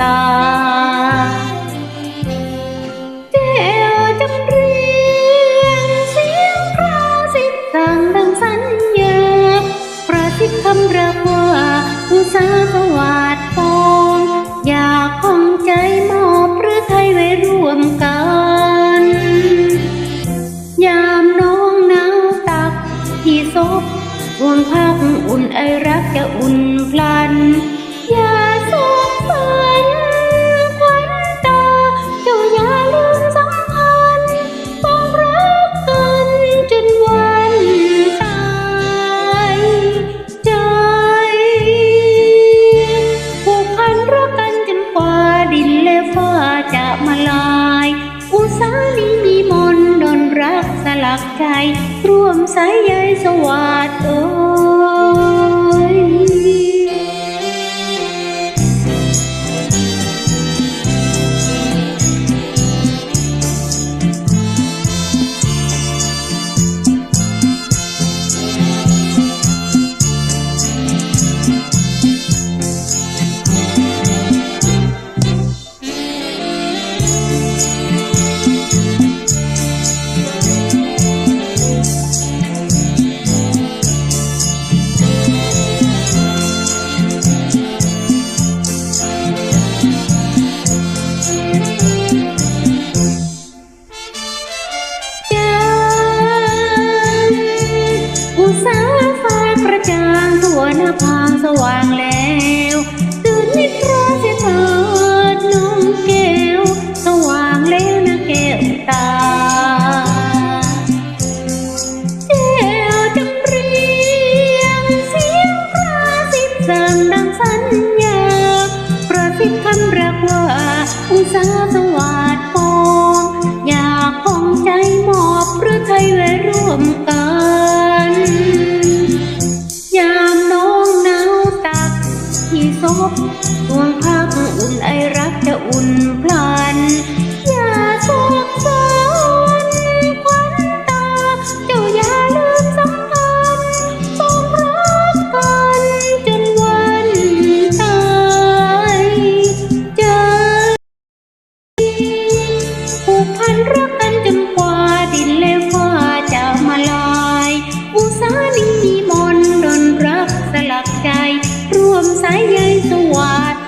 ตาแก้วจำเรียงเสียงกราสิบสั่งดังสัญญา ประสิทธิ์คำรักว่าอุตสาสวัสดปองอยากคงใจมอบพระไทยไว้ร่วมกัน ยามน้องหนาวตักที่ซบห่วงพักอุ่นไอรักจะอุ่นักใจ ร่วมสายใยสวัสด ระจางทั่วหน้าผาสว่างแล้ว ร่วมสายใยสวัสด